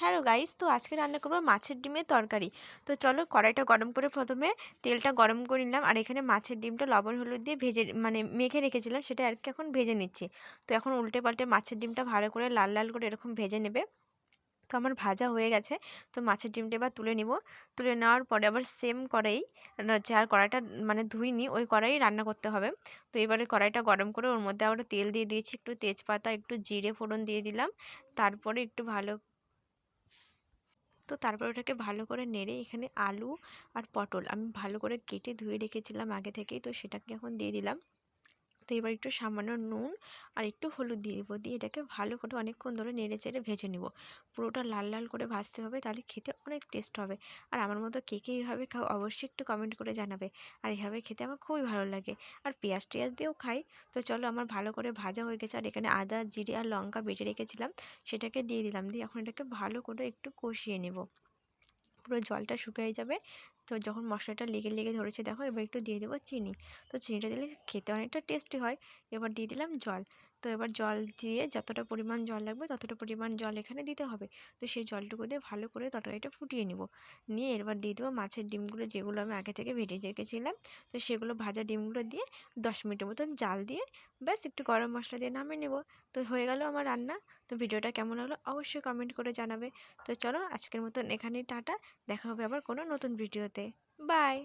Hello guys, তো আজকে রান্না করব মাছের ডিমের তরকারি। তো চলো কড়াইটা গরম করে প্রথমে তেলটা গরম করে নিলাম আর এখানে মাছের ডিমটা লবণ, হলুদ দিয়ে ভেজে মানে মেখে রেখেছিলাম সেটা আর কি এখন ভেজে নিচ্ছি। তো এখন উল্টে পাল্টে মাছের ডিমটা ভালো করে, লাল লাল করে এরকম ভেজে নেবে। তো আমার ভাজা হয়ে গেছে, তো মাছের ডিমটা এবার তুলে নিব। তুলে নেওয়ার পরে আবার সেম কড়াই যার কড়াইটা মানে ধুইনি, ওই কড়াই রান্না করতে হবে। তো এবারে কড়াইটা গরম করে ওর মধ্যে আবার তেল দিয়ে দিয়েছি, একটু তেজপাতা, একটু জিরে ফোড়ন দিয়ে দিলাম। তারপরে একটু ভালো তো তারপর ওটাকে ভালো করে নেড়ে এখানে আলু আর পটল আমি ভালো করে কেটে ধুয়ে রেখেছিলাম আগে থেকেই, তো সেটাকে এখন দিয়ে দিলাম। তো এবার একটু সামান্য নুন আর একটু হলুদ দিয়ে দেবো। দিয়ে এটাকে ভালো করে অনেকক্ষণ ধরে নেড়ে চেড়ে ভেজে নেব। পুরোটা লাল লাল করে ভাজতে হবে, তাহলে খেতে অনেক টেস্ট হবে। আর আমার মতো কে কে এইভাবে খাও অবশ্যই একটু কমেন্ট করে জানাবে। আর এইভাবে খেতে আমার খুবই ভালো লাগে। আর পেঁয়াজ টেয়াজ দিয়েও খাই। তো চলো আমার ভালো করে ভাজা হয়ে গেছে। আর এখানে আদা, জিরে আর লঙ্কা বেটে রেখেছিলাম। সেটাকে দিয়ে দিলাম। দিয়ে এখন এটাকে ভালো করে একটু কষিয়ে নেব। পুরো জলটা শুকিয়ে যাবে। তো যখন মশলাটা লেগে লেগে ধরেছে দেখো, এবার একটু দিয়ে দেবো চিনি। তো চিনিটা দিলে খেতে অনেকটা টেস্টি হয়। এবার দিয়ে দিলাম জল। তো এবার জল দিয়ে যতটা পরিমাণ জল লাগবে ততটা পরিমাণ জল এখানে দিতে হবে। তো সেই জলটুকু দিয়ে ভালো করে তরকারিটা ফুটিয়ে নিব। নিয়ে এবার দিয়ে দেবো মাছের ডিমগুলো যেগুলো আমি আগে থেকে ভেজে রেখেছিলাম, তো সেগুলো ভাজা ডিমগুলো দিয়ে দশ মিনিটের মতন জাল দিয়ে ব্যাস একটু গরম মশলা দিয়ে নামিয়ে নেব। তো হয়ে গেল আমার রান্না। তো ভিডিওটা কেমন হলো অবশ্যই কমেন্ট করে জানাবে। তো চলো আজকের মতন এখানেই টাটা। দেখা হবে আবার কোনো নতুন ভিডিওতে। বাই